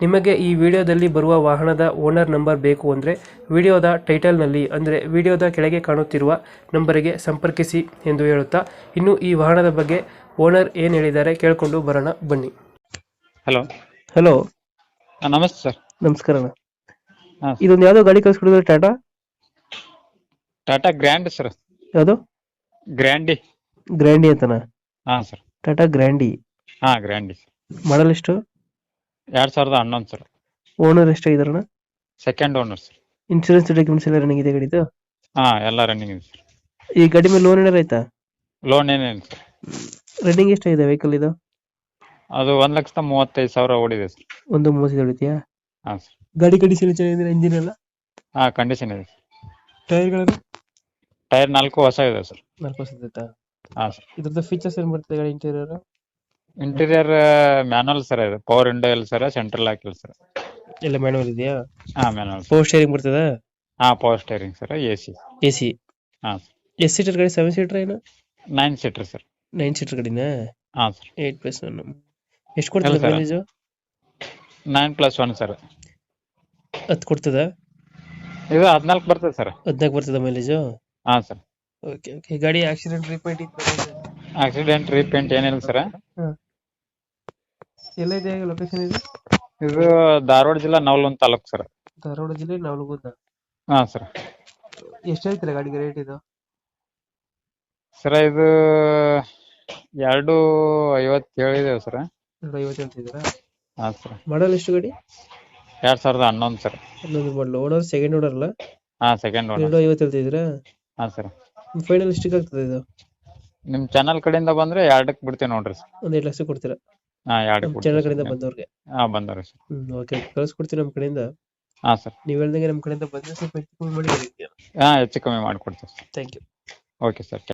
ನಿಮಗೆ ಈ ವಿಡಿಯೋದಲ್ಲಿ ಬರುವ ವಾಹನದ ಓನರ್ ನಂಬರ್ ಬೇಕು ಅಂದರೆ ವಿಡಿಯೋದ ಟೈಟಲ್ನಲ್ಲಿ ಅಂದರೆ ವಿಡಿಯೋದ ಕೆಳಗೆ ಕಾಣುತ್ತಿರುವ ನಂಬರಿಗೆ ಸಂಪರ್ಕಿಸಿ ಎಂದು ಹೇಳುತ್ತಾ ಇನ್ನು ಈ ವಾಹನದ ಬಗ್ಗೆ ಓನರ್ ಏನು ಹೇಳಿದ್ದಾರೆ ಕೇಳಿಕೊಂಡು ಬರೋಣ ಬನ್ನಿ. ಹಲೋ. ಹಲೋ. ನಮಸ್ತೆ ಸರ್. ನಮಸ್ಕಾರ ಹಾಂ. ಇದೊಂದು ಯಾವುದೋ ಗಾಡಿ ಕಳಿಸ್ಕೊಡಿದ್ರೆ ಟಾಟಾ? Tata grand sir. ಯಾವುದು? ಗ್ರ್ಯಾಂಡಿ. ಗ್ರ್ಯಾಂಡಿ ಅಂತನಾ? ಹಾಂ ಸರ್. ಟಾಟಾ ಗ್ರ್ಯಾಂಡಿ. ಹಾಂ ಗ್ರ್ಯಾಂಡಿ ಸರ್. ಮಾಡಲ್ ಎಷ್ಟು? ಎರಡು ಸಾವಿರದ ಹನ್ನೊಂದು sir. Owner ಎಷ್ಟಾಗಿದಾರಣ second owner sir. Insurance documents ಎಲ್ಲ ರನ್ನಿಂಗ್ ಇದೆ ಗಾಡಿದು ಹಾ ಎಲ್ಲ ರನ್ನಿಂಗ್ ಇದೆ ಸರ್. ಈ ಗಾಡಿ ಮೇಲೆ ಲೋನ್ ಏನಾರ ಆಯ್ತಾ? ಲೋನ್ ಏನೇನು ಸರ್. ರನ್ನಿಂಗ್ ಎಷ್ಟಾಗಿದೆ ವೆಹಿಕಲ್ ಇದು? ಅದು ಒಂದು ಲಕ್ಷದ ಮೂವತ್ತೈದು ಸಾವಿರ ಓಡಿದೆ ಸರ್. ಒಂದು ಮೂವತ್ತೈದು ಹೊಡಿತೀಯಾ? ಹಾ ಸರ್. ಗಾಡಿ ಕಂಡೀಷನ್ ಚೆನ್ನಾಗಿದೆ ಇಂಜಿನ್ ಎಲ್ಲ? ಹಾಂ ಕಂಡೀಷನ್ ಇದೆ ಟೈರ್ಗಳನ್ನು ಟೈರ್ ನಾಲ್ಕು ಹೊಸ ಇದೆ ಸರ್. ನಾಲ್ಕು ವರ್ಷದ ಇದ್ದತ್ತಾ ಹಾಂ ಸರ್. ಇದ್ರದ್ದು ಫೀಚರ್ಸ್ ಏನ್ ಬರ್ತದೆ ಗಾಡಿ ಇಂಟೀರಿಯರ್ ಇಂಟೀರಿಯರ್ ಮ್ಯಾನುವಲ್ ಸರ್ ಇದು. ಪವರ್ ವಿಂಡೋ ಇಲ್ಲ ಸರ್ ಸೆಂಟ್ರಲ್ ಹಾಕಿಲ್ಲ ಸರ್ ಇಲ್ಲ ಮ್ಯಾನುವಲ್ ಇದೆಯಾ? ಹಾ ಮ್ಯಾನುವಲ್ ಪವರ್ ಸ್ಟೇರಿಂಗ್ ಬರ್ತದ? ಹಾ power steering sir A C A C ಹಾ ಎಸ್ ಸೀಟರ್ ಗಾಡಿ? ಸೆವೆನ್ ಸೀಟರ್ ಏನು? Nine seater sir nine seater ಗಾಡಿನ? ಹಾ ಸರ್ ಏಟ್ ಪ್ಲಸ್ ಒನ್ ಎಷ್ಟು ಕೊಡ್ತದೆ. Mileage nine plus one sir ಹತ್ತು ಕೊಡ್ತದ? ಇದು ಹದಿನಾಲ್ಕು ಬರ್ತದೆ ಸರ್ ಹದಿನಾಲ್ಕು ಬರ್ತದ ಮೈಲೇಜು ಹಾ ಸರ್ ಓಕೆ ಓಕೆ ಗಾಡಿ ಆಕ್ಸಿಡೆಂಟ್ ರಿಪೇಟ್ ಆಕ್ಸಿಡೆಂಟ್ ರೀಪೇಂಟ್ ಏನಿಲ್ಲ ಸರ್ ಎಲ್ಲ ಇದೆ ಲೊಕೇಶನ್ ಇದೆ? ಇದು ಧಾರವಾಡ ಜಿಲ್ಲಾ ನವಲಗುಂದ ತಾಲೂಕು ಸರ್. ಧಾರವಾಡ ಜಿಲ್ಲೆ ನವಲಗುಂದ? ಹಾ ಸರ್. ಎಷ್ಟು ಹೇಳ್ತೀರಾ ಗಾಡಿಗೆ ರೇಟ್ ಇದು? ಸರ್ ಇದು ಎರಡು ಐವತ್ತು ಹೇಳಿದೇವೆ ಸರ್. ಎರಡು ಐವತ್ತು ಹೇಳ್ತಿದ್ದೀರಾ ಹಾ ಸರ್. ಮಾಡಲ್ ಎಷ್ಟು ಗಾಡಿ? ಎರಡ್ ಸಾವಿರದ ಹನ್ನೊಂದು ಸರ್. ಹನ್ನೊಂದು ಮಾಡಲು ಓನರ್ ಸೆಕೆಂಡ್ ಓನರ್ ಅಲ್ಲ? ಹಾ ಸೆಕೆಂಡ್ ಒನ್ ಎರಡು ಐವತ್ತು ಹೇಳ್ತಿದ್ದೀರಾ ಹಾ ಸರ್. ಫೈನಲ್ ಎಷ್ಟಕ್ಕೆ ಆಗ್ತದೆ ಇದು? ನಿಮ್ ಚಾನೆಲ್ ಕಡೆಯಿಂದ ಬಂದ್ರೆ ಎರಡಕ್ಕೆ ಬಿಡ್ತೇವೆ ನೋಡ್ರಿ ಸರ್. ಒಂದ್ ಎರಡು ಲಕ್ಷ ಕೊಡ್ತೀರಾ? ಹಾ ಎರಡು ಬಿಡ್ತೀವಿ ಬಂದವ್ರಿಗೆ? ಹಾ ಬಂದವ್ರಿ ಸರ್. ಹ್ಮ್ ಓಕೆ ಕಳ್ಸ್ಕೊಡ್ತೀವಿ ನಮ್ಮ ಕಡೆಯಿಂದ. ಹಾ ಸರ್. ನೀವು ಹೇಳ್ದಂಗೆ ನಮ್ಮ ಕಡೆಯಿಂದ ಬಂದ್ರೆ ಸ್ವಲ್ಪ ಹೆಚ್ಚು ಕಮ್ಮಿ ಮಾಡಿ ಹಾ ಹೆಚ್ಚು ಕಮ್ಮಿ ಮಾಡ್ಕೊಡ್ತೀವಿ sir. Thank you okay sir.